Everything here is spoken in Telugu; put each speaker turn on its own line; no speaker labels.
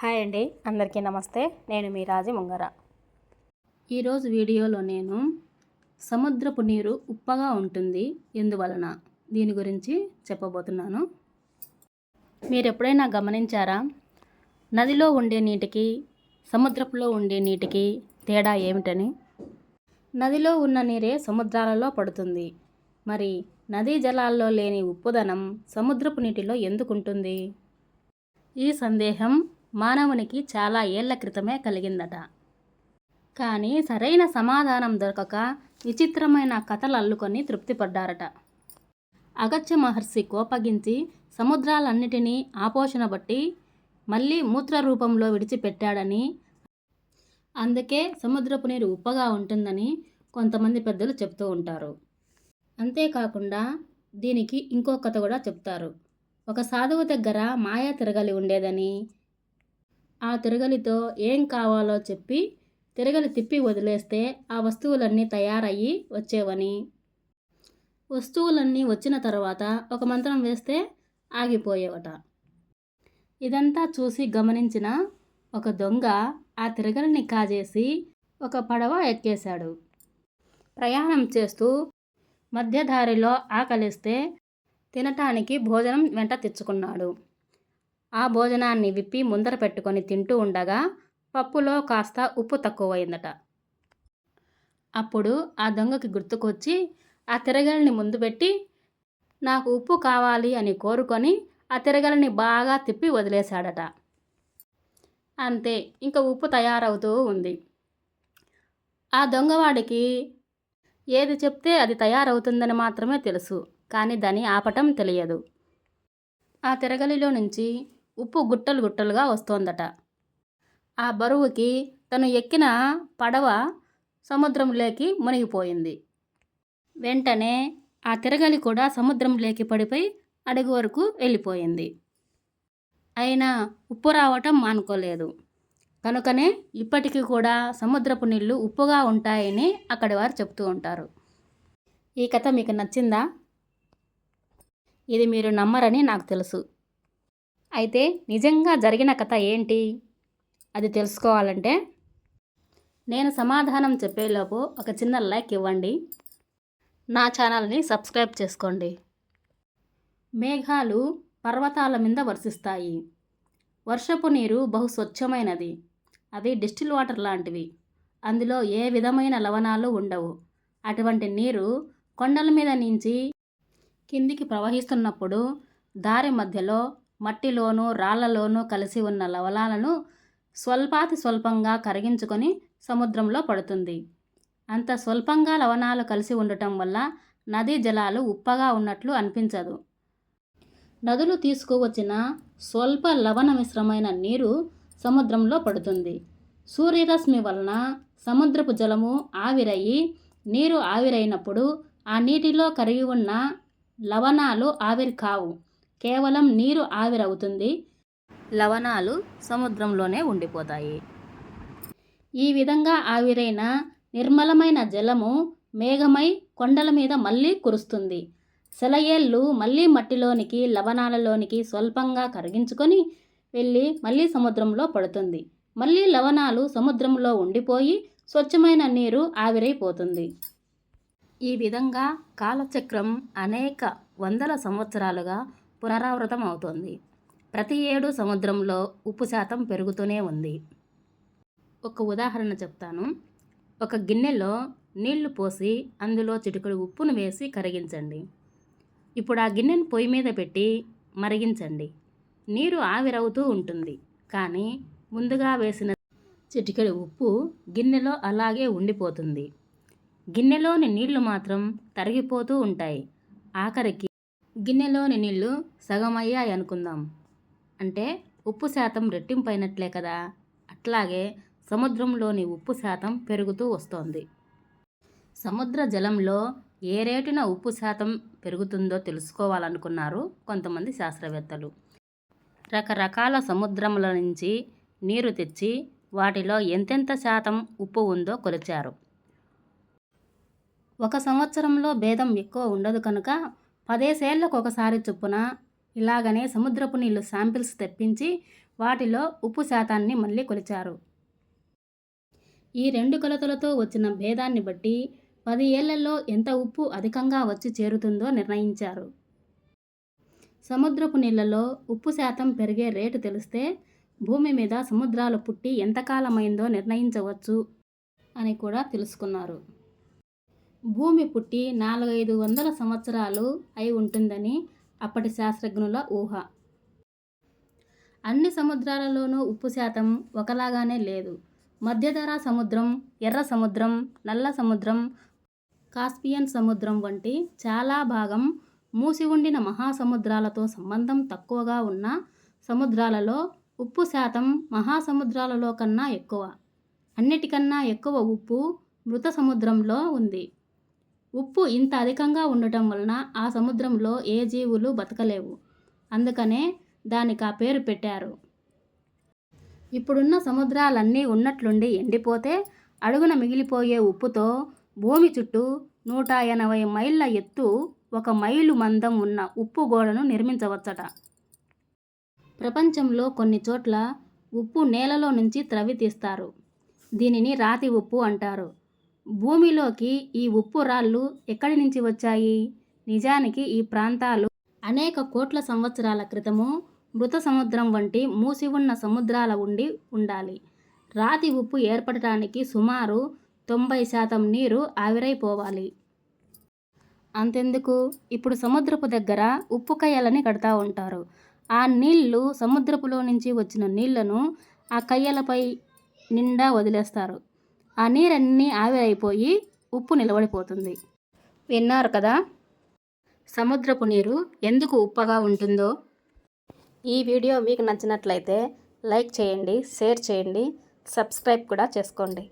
హాయ్ అండి అందరికీ నమస్తే. నేను మీ రాజీ ముంగర. ఈరోజు వీడియోలో నేను సముద్రపు నీరు ఉప్పగా ఉంటుంది ఎందువలన? దీని గురించి చెప్పబోతున్నాను. మీరు ఎప్పుడైనా గమనించారా? నదిలో ఉండే నీటికి సముద్రపులో ఉండే నీటికి తేడా ఏమిటని? నదిలో ఉన్న నీరే సముద్రాలలో పడుతుంది. మరి నదీ జలాల్లో లేని ఉప్పుదనం సముద్రపు నీటిలో ఎందుకు ఉంటుంది ఈ సందేహం మానవునికి చాలా ఏళ్ళ క్రితమే కలిగిందట. కానీ సరైన సమాధానం దొరకక విచిత్రమైన కథలు అల్లుకొని తృప్తిపడ్డారట. అగత్య మహర్షి కోపగించి సముద్రాలన్నిటినీ ఆపోషణ బట్టి మళ్ళీ మూత్ర రూపంలో విడిచిపెట్టాడని అందుకే సముద్రపు నీరు ఉప్పగా ఉంటుందని కొంతమంది పెద్దలు చెప్తూ ఉంటారు. అంతేకాకుండా దీనికి ఇంకో కథ కూడా చెప్తారు. ఒక సాధువు దగ్గర మాయా తిరగలి ఉండేదని ఆ తిరగలితో ఏం కావాలో చెప్పి తిరగలి తిప్పి వదిలేస్తే ఆ వస్తువులన్నీ తయారయ్యి వచ్చేవని. వస్తువులన్నీ వచ్చిన తర్వాత ఒక మంత్రం వేస్తే ఆగిపోయేవట. ఇదంతా చూసి గమనించిన ఒక దొంగ ఆ తిరగలిని కాజేసి ఒక పడవ ఎక్కేశాడు. ప్రయాణం చేస్తూ మధ్యదారిలో ఆకలిస్తే తినటానికి భోజనం వెంట తెచ్చుకున్నాడు. ఆ భోజనాన్ని విప్పి ముందర పెట్టుకొని తింటూ ఉండగా పప్పులో కాస్త ఉప్పు తక్కువైందట. అప్పుడు ఆ దొంగకి గుర్తుకొచ్చి ఆ తిరగలిని ముందు పెట్టి నాకు ఉప్పు కావాలి అని కోరుకొని ఆ తిరగలిని బాగా తిప్పి వదిలేశాడట. అంతే ఇంకా ఉప్పు తయారవుతూ ఉంది. ఆ దొంగవాడికి ఏది చెప్తే అది తయారవుతుందని మాత్రమే తెలుసు కానీ దాన్ని ఆపటం తెలియదు. ఆ తిరగలిలో నుంచి ఉప్పు గుట్టలు గుట్టలుగా వస్తోందట. ఆ బరువుకి తను ఎక్కిన పడవ సముద్రంలోకి మునిగిపోయింది. వెంటనే ఆ తిరగలి కూడా సముద్రంలోకి పడిపోయి అడుగు వరకు వెళ్ళిపోయింది. అయినా ఉప్పు రావటం మానుకోలేదు. కనుకనే ఇప్పటికీ కూడా సముద్రపు నీళ్ళు ఉప్పుగా ఉంటాయని అక్కడి వారు చెప్తూ ఉంటారు. ఈ కథ మీకు నచ్చిందా? ఇది మీరు నమ్మరని నాకు తెలుసు. అయితే నిజంగా జరిగిన కథ ఏంటి? అది తెలుసుకోవాలంటే నేను సమాధానం చెప్పేలోపు ఒక చిన్న లైక్ ఇవ్వండి. నా ఛానల్ని సబ్స్క్రైబ్ చేసుకోండి. మేఘాలు పర్వతాల మీద వర్షిస్తాయి. వర్షపు నీరు బహు స్వచ్ఛమైనది. అవి డిస్టిల్ వాటర్ లాంటివి. అందులో ఏ విధమైన లవణాలు ఉండవు. అటువంటి నీరు కొండల మీద నుంచి కిందికి ప్రవహిస్తున్నప్పుడు దారి మధ్యలో మట్టిలోనూ రాళ్ళలోనూ కలిసి ఉన్న లవణాలను స్వల్పాతి స్వల్పంగా కరిగించుకొని సముద్రంలో పడుతుంది. అంత స్వల్పంగా లవణాలు కలిసి ఉండటం వల్ల నదీ జలాలు ఉప్పగా ఉన్నట్లు అనిపించదు. నదులు తీసుకువచ్చిన స్వల్ప లవణ మిశ్రమైన నీరు సముద్రంలో పడుతుంది. సూర్యరశ్మి వలన సముద్రపు జలము ఆవిరయ్యి నీరు ఆవిరైనప్పుడు ఆ నీటిలో కరిగి ఉన్న లవణాలు ఆవిరి కావు కేవలం నీరు ఆవిరవుతుంది. లవణాలు సముద్రంలోనే ఉండిపోతాయి. ఈ విధంగా ఆవిరైన నిర్మలమైన జలము మేఘమై కొండల మీద మళ్ళీ కురుస్తుంది. సెలయేళ్ళు మళ్ళీ మట్టిలోనికి లవణాలలోనికి స్వల్పంగా కరిగించుకొని వెళ్ళి మళ్ళీ సముద్రంలో పడుతుంది. మళ్ళీ లవణాలు సముద్రంలో ఉండిపోయి స్వచ్ఛమైన నీరు ఆవిరైపోతుంది. ఈ విధంగా కాలచక్రం అనేక వందల సంవత్సరాలుగా పునరావృతం అవుతోంది. ప్రతి ఏడు సముద్రంలో ఉప్పు శాతం పెరుగుతూనే ఉంది. ఒక ఉదాహరణ చెప్తాను. ఒక గిన్నెలో నీళ్ళు పోసి అందులో చిటికడు ఉప్పును వేసి కరిగించండి. ఇప్పుడు ఆ గిన్నెను పొయ్యి మీద పెట్టి మరిగించండి. నీరు ఆవిరవుతూ ఉంటుంది. కానీ ముందుగా వేసిన చిటికెడు ఉప్పు గిన్నెలో అలాగే ఉండిపోతుంది. గిన్నెలోని నీళ్ళు మాత్రం తరిగిపోతూ ఉంటాయి. ఆఖరికి గిన్నెలోని నీళ్ళు సగమయ్యాయి అనుకుందాం. అంటే ఉప్పు శాతం రెట్టింపైనట్లే కదా? అట్లాగే సముద్రంలోని ఉప్పు శాతం పెరుగుతూ వస్తోంది. సముద్ర జలంలో ఏ రేటున ఉప్పు శాతం పెరుగుతుందో తెలుసుకోవాలనుకున్నారు కొంతమంది శాస్త్రవేత్తలు. రకరకాల సముద్రముల నుంచి నీరు తెచ్చి వాటిలో ఎంతెంత శాతం ఉప్పు ఉందో కొలిచారు. ఒక సంవత్సరంలో భేదం ఎక్కువ ఉండదు కనుక పదేసేళ్ళకు ఒకసారి చొప్పున ఇలాగనే సముద్రపు నీళ్ళు శాంపిల్స్ తెప్పించి వాటిలో ఉప్పు శాతాన్ని మళ్ళీ కొలిచారు. ఈ రెండు కొలతలతో వచ్చిన భేదాన్ని బట్టి పది ఏళ్ళలో ఎంత ఉప్పు అధికంగా వచ్చి చేరుతుందో నిర్ణయించారు. సముద్రపు నీళ్ళలో ఉప్పు శాతం పెరిగే రేటు తెలిస్తే భూమి మీద సముద్రాలు పుట్టి ఎంతకాలమైందో నిర్ణయించవచ్చు అని కూడా తెలుసుకున్నారు. భూమి పుట్టి నాలుగైదు వందల సంవత్సరాలు అయి ఉంటుందని అప్పటి శాస్త్రజ్ఞుల ఊహ. అన్ని సముద్రాలలోనూ ఉప్పు శాతం ఒకలాగానే లేదు. మధ్యధరా సముద్రం ఎర్ర సముద్రం నల్ల సముద్రం కాస్పియన్ సముద్రం వంటి చాలా భాగం మూసి ఉండిన మహాసముద్రాలతో సంబంధం తక్కువగా ఉన్న సముద్రాలలో ఉప్పు శాతం మహాసముద్రాలలో కన్నా ఎక్కువ. అన్నిటికన్నా ఎక్కువ ఉప్పు మృత సముద్రంలో ఉంది. ఉప్పు ఇంత అధికంగా ఉండటం వలన ఆ సముద్రంలో ఏ జీవులు బతకలేవు. అందుకనే దానికి ఆ పేరు పెట్టారు. ఇప్పుడున్న సముద్రాలన్నీ ఉన్నట్లుండి ఎండిపోతే అడుగున మిగిలిపోయే ఉప్పుతో భూమి చుట్టూ నూట ఎనభై మైళ్ళ ఎత్తు ఒక మైలు మందం ఉన్న ఉప్పు గోడను నిర్మించవచ్చట. ప్రపంచంలో కొన్ని చోట్ల ఉప్పు నేలలో నుంచి త్రవ్వి తీస్తారు. దీనిని రాతి ఉప్పు అంటారు. భూమిలోకి ఈ ఉప్పు రాళ్ళు ఎక్కడి నుంచి వచ్చాయి? నిజానికి ఈ ప్రాంతాలు అనేక కోట్ల సంవత్సరాల క్రితము మృత సముద్రం వంటి మూసి ఉన్న సముద్రాల ఉండి ఉండాలి. రాతి ఉప్పు ఏర్పడటానికి సుమారు తొంభై శాతం నీరు ఆవిరైపోవాలి. అంతెందుకు? ఇప్పుడు సముద్రపు దగ్గర ఉప్పు కయ్యలని కడతా ఉంటారు. ఆ నీళ్ళు సముద్రపులో నుంచి వచ్చిన నీళ్ళను ఆ కయ్యలపై నిండా వదిలేస్తారు. ఆ నీరన్నీ ఆవిరైపోయి ఉప్పు నిలబడిపోతుంది. విన్నారు కదా? సముద్రపు నీరు ఎందుకు ఉప్పగా ఉంటుందో? ఈ వీడియో మీకు నచ్చినట్లయితే లైక్ చేయండి షేర్ చేయండి సబ్స్క్రైబ్ కూడా చేసుకోండి.